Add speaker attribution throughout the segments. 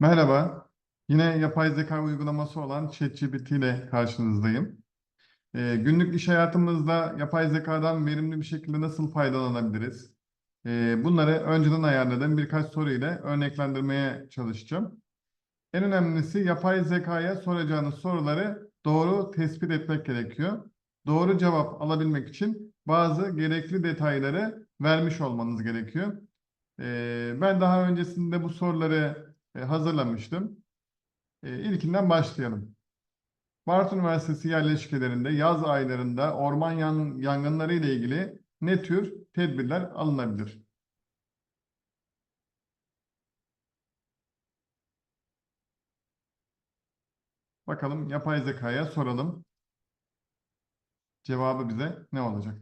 Speaker 1: Merhaba. Yine yapay zeka uygulaması olan ChatGPT ile karşınızdayım. Ee, günlük iş hayatımızda yapay zekadan verimli bir şekilde nasıl faydalanabiliriz? Ee, bunları önceden ayarladığım birkaç soru ile örneklendirmeye çalışacağım. En önemlisi yapay zekaya soracağınız soruları doğru tespit etmek gerekiyor. Doğru cevap alabilmek için bazı gerekli detayları vermiş olmanız gerekiyor. Ee, ben daha öncesinde bu soruları hazırlamıştım. E, ilkinden başlayalım. Bartın Üniversitesi yerleşkelerinde yaz aylarında orman yan, yangınları ile ilgili ne tür tedbirler alınabilir? Bakalım yapay zekaya soralım. Cevabı bize ne olacak?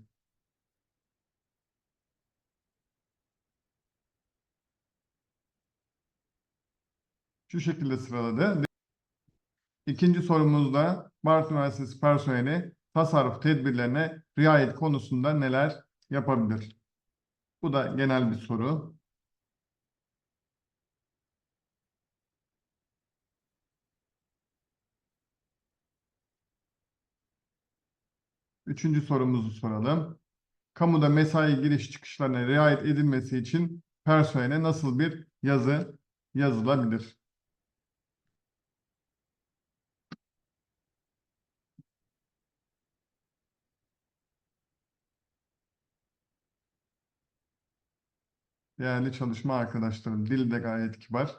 Speaker 1: Şu şekilde sıraladı. İkinci sorumuzda Bartın Üniversitesi personeli tasarruf tedbirlerine riayet konusunda neler yapabilir? Bu da genel bir soru. Üçüncü sorumuzu soralım. Kamuda mesai giriş çıkışlarına riayet edilmesi için personele nasıl bir yazı yazılabilir? Değerli çalışma arkadaşlarım, dil de gayet kibar.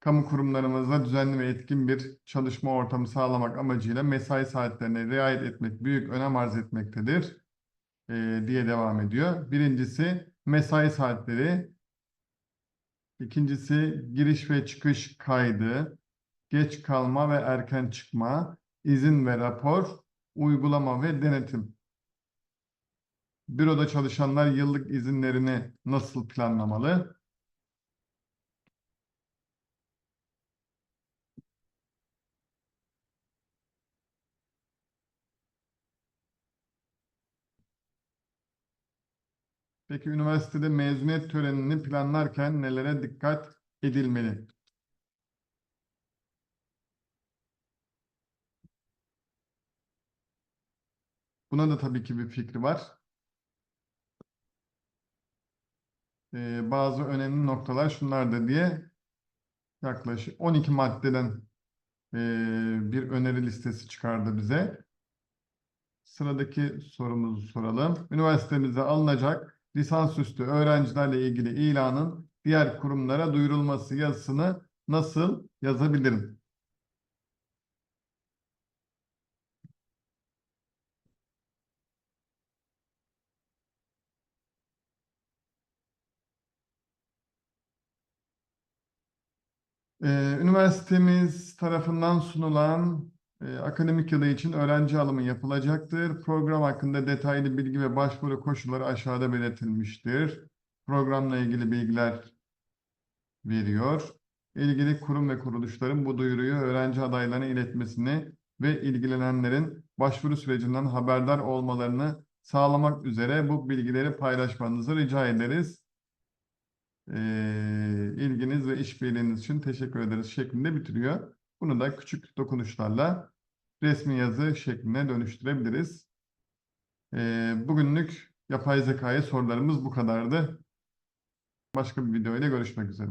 Speaker 1: Kamu kurumlarımızda düzenli ve etkin bir çalışma ortamı sağlamak amacıyla mesai saatlerine riayet etmek büyük önem arz etmektedir e, diye devam ediyor. Birincisi mesai saatleri, ikincisi giriş ve çıkış kaydı, geç kalma ve erken çıkma, izin ve rapor, uygulama ve denetim. Büroda çalışanlar yıllık izinlerini nasıl planlamalı? Peki üniversitede mezuniyet törenini planlarken nelere dikkat edilmeli? Buna da tabii ki bir fikri var. Ee, bazı önemli noktalar şunlardır diye yaklaşık 12 maddeden e, bir öneri listesi çıkardı bize. Sıradaki sorumuzu soralım. Üniversitemize alınacak lisansüstü öğrencilerle ilgili ilanın diğer kurumlara duyurulması yazısını nasıl yazabilirim? Ee, üniversitemiz tarafından sunulan e, akademik yılı için öğrenci alımı yapılacaktır. Program hakkında detaylı bilgi ve başvuru koşulları aşağıda belirtilmiştir. Programla ilgili bilgiler veriyor. İlgili kurum ve kuruluşların bu duyuruyu öğrenci adaylarına iletmesini ve ilgilenenlerin başvuru sürecinden haberdar olmalarını sağlamak üzere bu bilgileri paylaşmanızı rica ederiz. Ee, ilginiz ve işbirliğiniz için teşekkür ederiz şeklinde bitiriyor. Bunu da küçük dokunuşlarla resmi yazı şekline dönüştürebiliriz. Ee, bugünlük yapay zekaya sorularımız bu kadardı. Başka bir videoyla görüşmek üzere.